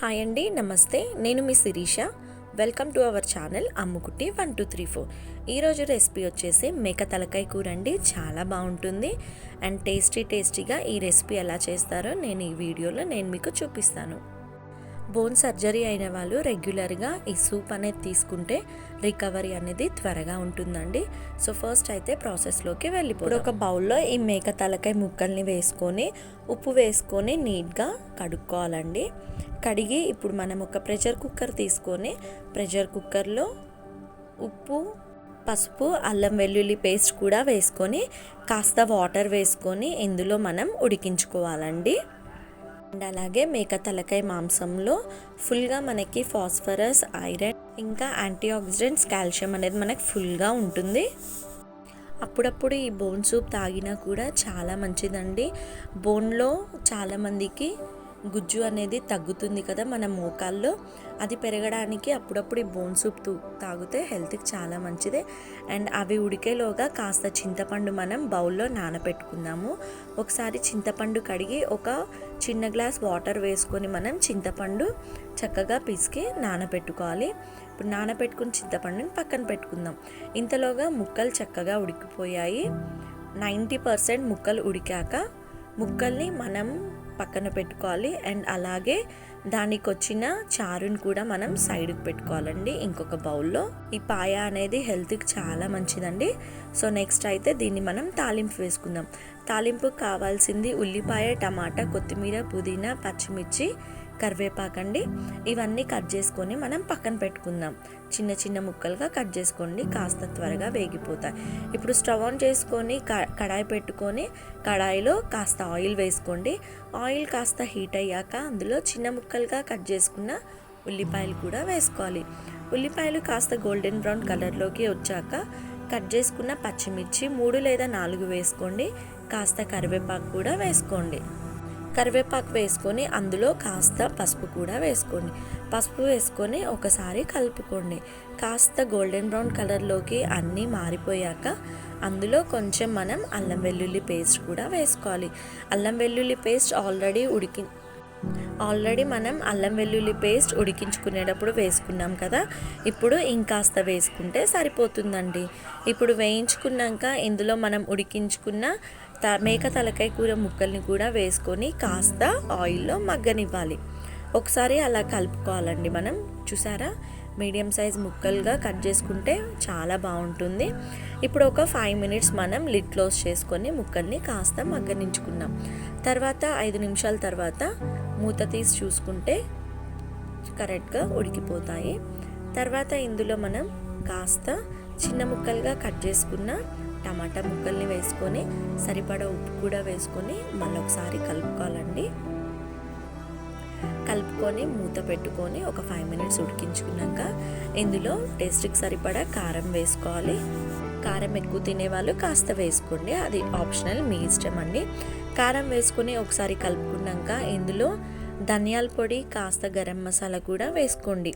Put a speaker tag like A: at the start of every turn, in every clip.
A: Hi అండి నమస్తే. నేను మీ Shirisha. Welcome to our channel Ammukutti one two three four. ఈరోజు రెసిపీ వచ్చేసి మేక తలకాయ కూర అండి. చాలా బాగుంటుంది. అండ్ టేస్టీ టేస్టీగా ఈ రెసిపీ ఎలా చేస్తారో నేను ఈ వీడియోలో నేను మీకు చూపిస్తాను. బోన్ సర్జరీ అయిన వాళ్ళు రెగ్యులర్గా ఈ సూప్ అనేది తీసుకుంటే రికవరీ అనేది త్వరగా ఉంటుందండి. సో ఫస్ట్ అయితే ప్రాసెస్లోకి వెళ్ళిపోయి ఒక బౌల్లో ఈ మేక తలకాయ ముక్కల్ని వేసుకొని ఉప్పు వేసుకొని నీట్గా కడుక్కోవాలండి. కడిగి ఇప్పుడు మనం ఒక ప్రెషర్ కుక్కర్ తీసుకొని ప్రెషర్ కుక్కర్లో ఉప్పు పసుపు అల్లం వెల్లుల్లి పేస్ట్ కూడా వేసుకొని కాస్త వాటర్ వేసుకొని ఇందులో మనం ఉడికించుకోవాలండి. అండ్ అలాగే మేక తలకాయ మాంసంలో ఫుల్గా మనకి ఫాస్ఫరస్ ఐరన్ ఇంకా యాంటీ ఆక్సిడెంట్స్ కాల్షియం అనేది మనకి ఫుల్గా ఉంటుంది. అప్పుడప్పుడు ఈ బోన్ సూప్ తాగినా కూడా చాలా మంచిదండి. బోన్లో చాలామందికి గుజ్జు అనేది తగ్గుతుంది కదా మన మోకాల్లో. అది పెరగడానికి అప్పుడప్పుడు ఈ బోన్ సూప్ తాగితే హెల్త్కి చాలా మంచిదే. అండ్ అవి ఉడికేలోగా కాస్త చింతపండు మనం బౌల్లో నానబెట్టుకుందాము ఒకసారి చింతపండు కడిగి ఒక చిన్న గ్లాస్ వాటర్ వేసుకొని మనం చింతపండు చక్కగా పిసికి నానబెట్టుకోవాలి ఇప్పుడు నానబెట్టుకుని చింతపండుని పక్కన పెట్టుకుందాం. ఇంతలోగా ముక్కలు చక్కగా ఉడికిపోయాయి. నైంటీ పర్సెంట్ ముక్కలు ఉడికాక ముక్కల్ని మనం పక్కన పెట్టుకోవాలి అండ్ అలాగే దానికి వచ్చిన చారుని కూడా మనం సైడ్కి పెట్టుకోవాలండి ఇంకొక బౌల్లో. ఈ పాయ అనేది హెల్త్కి చాలా మంచిదండి. సో నెక్స్ట్ అయితే దీన్ని మనం తాలింపు వేసుకుందాం. తాలింపుకు కావాల్సింది ఉల్లిపాయ టమాటా కొత్తిమీర పుదీనా పచ్చిమిర్చి కరివేపాకండి. ఇవన్నీ కట్ చేసుకొని మనం పక్కన పెట్టుకుందాం. చిన్న చిన్న ముక్కలుగా కట్ చేసుకోండి కాస్త త్వరగా వేగిపోతాయి. ఇప్పుడు స్టవ్ ఆన్ చేసుకొని కడాయి పెట్టుకొని కడాయిలో కాస్త ఆయిల్ వేసుకోండి. ఆయిల్ కాస్త హీట్ అయ్యాక అందులో చిన్న ముక్కలుగా కట్ చేసుకున్న ఉల్లిపాయలు కూడా వేసుకోవాలి. ఉల్లిపాయలు కాస్త గోల్డెన్ బ్రౌన్ కలర్లోకి వచ్చాక కట్ చేసుకున్న పచ్చిమిర్చి మూడు లేదా నాలుగు వేసుకోండి. కాస్త కరివేపాకు కూడా వేసుకోండి. కరివేపాకు వేసుకొని అందులో కాస్త పసుపు కూడా వేసుకోండి. పసుపు వేసుకొని ఒకసారి కలుపుకోండి. కాస్త గోల్డెన్ బ్రౌన్ కలర్లోకి అన్నీ మారిపోయాక అందులో కొంచెం మనం అల్లం వెల్లుల్లి పేస్ట్ కూడా వేసుకోవాలి. అల్లం వెల్లుల్లి పేస్ట్ ఆల్రెడీ ఉడికి ఆల్రెడీ మనం అల్లం వెల్లుల్లి పేస్ట్ ఉడికించుకునేటప్పుడు వేసుకున్నాం కదా. ఇప్పుడు ఇంకాస్త వేసుకుంటే సరిపోతుందండి. ఇప్పుడు వేయించుకున్నాక ఇందులో మనం ఉడికించుకున్న త మేక తలకాయ కూర ముక్కల్ని కూడా వేసుకొని కాస్త ఆయిల్లో మగ్గనివ్వాలి. ఒకసారి అలా కలుపుకోవాలండి మనం. చూసారా? మీడియం సైజ్ ముక్కలుగా కట్ చేసుకుంటే చాలా బాగుంటుంది. ఇప్పుడు ఒక ఫైవ్ మినిట్స్ మనం లిడ్ క్లోజ్ చేసుకొని ముక్కల్ని కాస్త మగ్గనించుకున్నాం తర్వాత ఐదు నిమిషాల తర్వాత మూత తీసి చూసుకుంటే కరెక్ట్గా ఉడికిపోతాయి. తర్వాత ఇందులో మనం కాస్త చిన్న ముక్కలుగా కట్ చేసుకున్న టమాటా ముక్కల్ని వేసుకొని సరిపడా ఉప్పు కూడా వేసుకొని మళ్ళీ ఒకసారి కలుపుకోవాలండి. కలుపుకొని మూత పెట్టుకొని ఒక ఫైవ్ మినిట్స్ ఉడికించుకున్నాక ఇందులో టేస్ట్కి సరిపడా కారం వేసుకోవాలి. కారం ఎక్కువ తినేవాళ్ళు కాస్త వేసుకోండి. అది ఆప్షనల్ మీ ఇష్టం అండి కారం వేసుకుని ఒకసారి కలుపుకున్నాక ఇందులో ధనియాల పొడి కాస్త గరం మసాలా కూడా వేసుకోండి.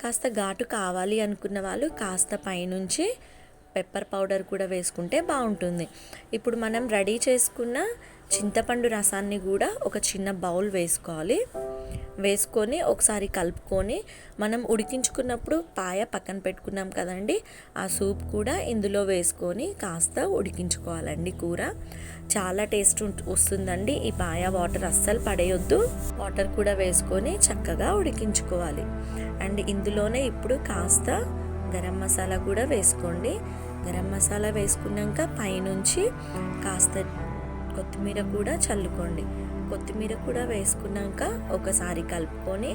A: కాస్త ఘాటు కావాలి అనుకున్న వాళ్ళు కాస్త పైనుంచి పెప్పర్ పౌడర్ కూడా వేసుకుంటే బాగుంటుంది. ఇప్పుడు మనం రెడీ చేసుకున్న చింతపండు రసాన్ని కూడా ఒక చిన్న బౌల్ వేసుకోవాలి. వేసుకొని ఒకసారి కలుపుకొని మనం ఉడికించుకున్నప్పుడు పాయ పక్కన పెట్టుకున్నాం కదండి. ఆ సూప్ కూడా ఇందులో వేసుకొని కాస్త ఉడికించుకోవాలండి కూర. చాలా టేస్ట్ వస్తుందండి. ఈ పాయ వాటర్ అస్సలు పడేయొద్దు. వాటర్ కూడా వేసుకొని చక్కగా ఉడికించుకోవాలి. అండ్ ఇందులోనే ఇప్పుడు కాస్త గరం మసాలా కూడా వేసుకోండి. గరం మసాలా వేసుకున్నాక పైనుంచి కాస్త కొత్తిమీర కూడా చల్లుకోండి. కొత్తిమీర కూడా వేసుకున్నాక ఒకసారి కలుపుకొని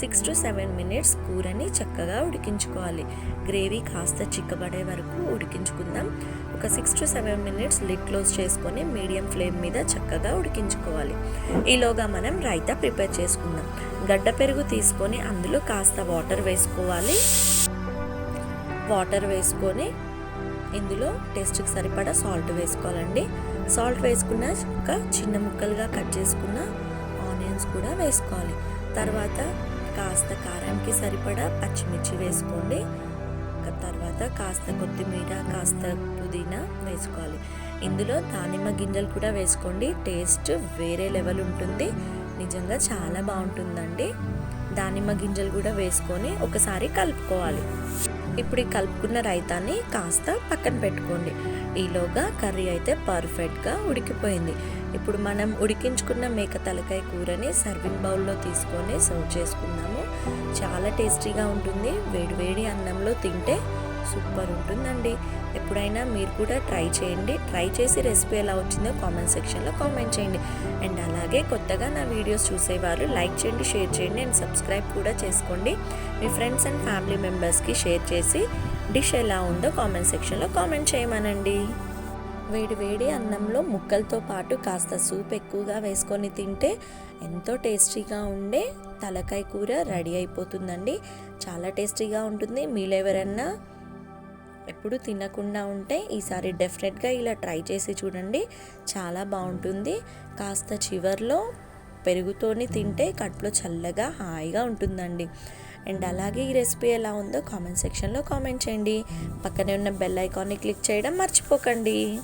A: సిక్స్ టు సెవెన్ మినిట్స్ కూరని చక్కగా ఉడికించుకోవాలి. గ్రేవీ కాస్త చిక్కబడే వరకు ఉడికించుకుందాం. ఒక six to seven minutes lid close చేసుకొని మీడియం ఫ్లేమ్ మీద చక్కగా ఉడికించుకోవాలి. ఈలోగా మనం రైతా ప్రిపేర్ చేసుకుందాం. గడ్డ పెరుగు తీసుకొని అందులో కాస్త వాటర్ వేసుకోవాలి. వాటర్ వేసుకొని ఇందులో టేస్ట్కి సరిపడా సాల్ట్ వేసుకోవాలండి. సాల్ట్ వేసుకున్న ఒక చిన్న ముక్కలుగా కట్ చేసుకున్న ఆనియన్స్ కూడా వేసుకోవాలి. తర్వాత కాస్త కారానికి సరిపడా పచ్చిమిర్చి వేసుకోండి. తర్వాత కాస్త కొత్తిమీర కాస్త పుదీనా వేసుకోవాలి. ఇందులో దానిమ్మ గింజలు కూడా వేసుకోండి. టేస్ట్ వేరే లెవెల్ ఉంటుంది. నిజంగా చాలా బాగుంటుందండి. దానిమ్మ గింజలు కూడా వేసుకొని ఒకసారి కలుపుకోవాలి. ఇప్పుడు ఈ కలుపుకున్న రైతాన్ని కాస్త పక్కన పెట్టుకోండి. ఈలోగా కర్రీ అయితే పర్ఫెక్ట్గా ఉడికిపోయింది. ఇప్పుడు మనం ఉడికించుకున్న మేక తలకాయ కూరని సర్వింగ్ బౌల్లో తీసుకొని సర్వ్ చేసుకుందాము. చాలా టేస్టీగా ఉంటుంది. వేడివేడి అన్నంలో తింటే సూపర్ ఉంటుందండి. ఎప్పుడైనా మీరు కూడా ట్రై చేయండి. ట్రై చేసి రెసిపీ ఎలా వచ్చిందో కామెంట్ సెక్షన్లో కామెంట్ చేయండి. అండ్ అలాగే కొత్తగా నా వీడియోస్ చూసేవారు లైక్ చేయండి షేర్ చేయండి అండ్ సబ్స్క్రైబ్ కూడా చేసుకోండి. మీ ఫ్రెండ్స్ అండ్ ఫ్యామిలీ మెంబర్స్కి షేర్ చేసి డిష్ ఎలా ఉందో కామెంట్ సెక్షన్లో కామెంట్ చేయమనండి. వేడి వేడి అన్నంలో ముక్కలతో పాటు కాస్త సూప్ ఎక్కువగా వేసుకొని తింటే ఎంతో టేస్టీగా ఉండే తలకాయ కూర రెడీ అయిపోతుందండి. చాలా టేస్టీగా ఉంటుంది. మీలో ఎవరన్నా ఎప్పుడు తినకుండా ఉంటే ఈసారి డెఫినెట్గా ఇలా ట్రై చేసి చూడండి. చాలా బాగుంటుంది. కాస్త చివర్లో పెరుగుతోని తింటే కడుపులో చల్లగా హాయిగా ఉంటుందండి. అండ్ అలాగే ఈ రెసిపీ ఎలా ఉందో కామెంట్ సెక్షన్లో కామెంట్ చేయండి. పక్కనే ఉన్న బెల్ ఐకాన్ని క్లిక్ చేయడం మర్చిపోకండి.